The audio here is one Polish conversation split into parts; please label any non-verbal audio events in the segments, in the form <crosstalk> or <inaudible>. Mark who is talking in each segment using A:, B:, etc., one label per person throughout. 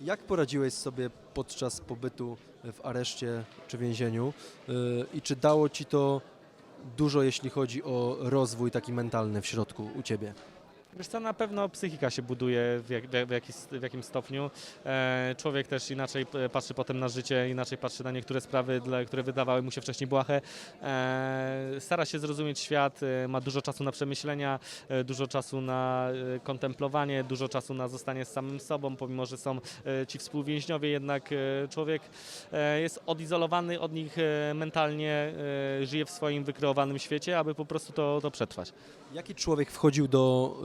A: Jak poradziłeś sobie podczas pobytu w areszcie czy więzieniu yy, i czy dało ci to dużo, jeśli chodzi o rozwój taki mentalny w środku u ciebie?
B: Wiesz co, na pewno psychika się buduje w, jak, w, jakiś, w jakimś stopniu. E, człowiek też inaczej patrzy potem na życie, inaczej patrzy na niektóre sprawy, dla, które wydawały mu się wcześniej błahe. E, stara się zrozumieć świat, e, ma dużo czasu na przemyślenia, e, dużo czasu na e, kontemplowanie, dużo czasu na zostanie z samym sobą, pomimo, że są e, ci współwięźniowie, jednak e, człowiek e, jest odizolowany od nich e, mentalnie, e, żyje w swoim wykreowanym świecie, aby po prostu to, to przetrwać.
A: Jaki człowiek wchodził do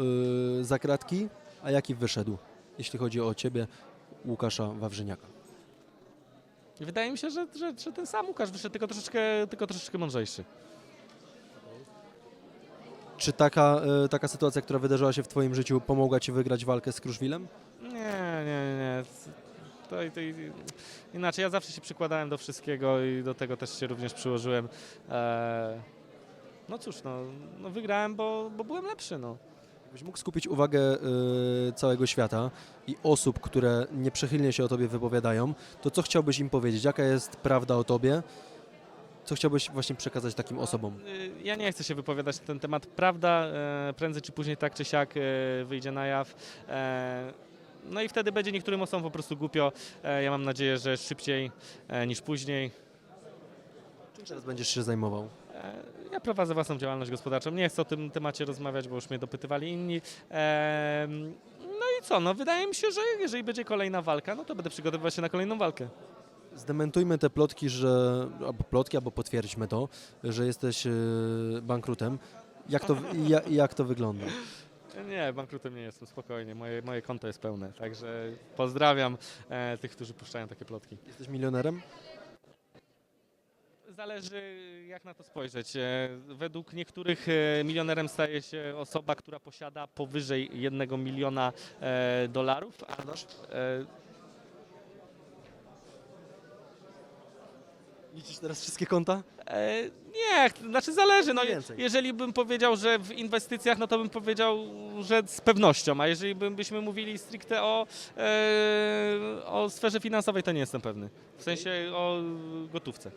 A: yy, zakratki, a jaki wyszedł, jeśli chodzi o ciebie, Łukasza Wawrzyniaka?
B: Wydaje mi się, że, że, że ten sam Łukasz wyszedł, tylko troszeczkę, tylko troszeczkę mądrzejszy.
A: Czy taka, yy, taka sytuacja, która wydarzyła się w twoim życiu, pomogła ci wygrać walkę z Kruszwilem?
B: Nie, nie, nie. To, to, inaczej, ja zawsze się przykładałem do wszystkiego i do tego też się również przyłożyłem. E, no cóż, no, no wygrałem, bo, bo byłem lepszy, no.
A: Gdybyś mógł skupić uwagę y, całego świata i osób, które nieprzychylnie się o tobie wypowiadają, to co chciałbyś im powiedzieć? Jaka jest prawda o tobie? Co chciałbyś właśnie przekazać takim osobom?
B: Y, Ja nie chcę się wypowiadać na ten temat. Prawda, e, prędzej czy później, tak czy siak, e, wyjdzie na jaw. E, No i wtedy będzie niektórym osobom po prostu głupio. E, Ja mam nadzieję, że szybciej e, niż później.
A: Czym teraz będziesz się zajmował?
B: E, Ja prowadzę własną działalność gospodarczą. Nie chcę o tym temacie rozmawiać, bo już mnie dopytywali inni. No i co? No wydaje mi się, że jeżeli będzie kolejna walka, no to będę przygotowywać się na kolejną walkę.
A: Zdementujmy te plotki, że albo plotki, albo potwierdźmy to, że jesteś y, bankrutem. Jak to, <laughs> ja, jak to wygląda?
B: Nie, bankrutem nie jestem, spokojnie. Moje, moje konto jest pełne, także pozdrawiam e, tych, którzy puszczają takie plotki.
A: Jesteś milionerem?
B: Zależy jak na to spojrzeć. E, Według niektórych e, milionerem staje się osoba, która posiada powyżej 1 miliona e, dolarów. A, e,
A: Liczysz teraz wszystkie konta?
B: E, nie, znaczy zależy. No,
A: więcej.
B: jeżeli bym powiedział, że w inwestycjach, no to bym powiedział, że z pewnością, a jeżeli byśmy mówili stricte o, e, o sferze finansowej, to nie jestem pewny. W sensie o gotówce.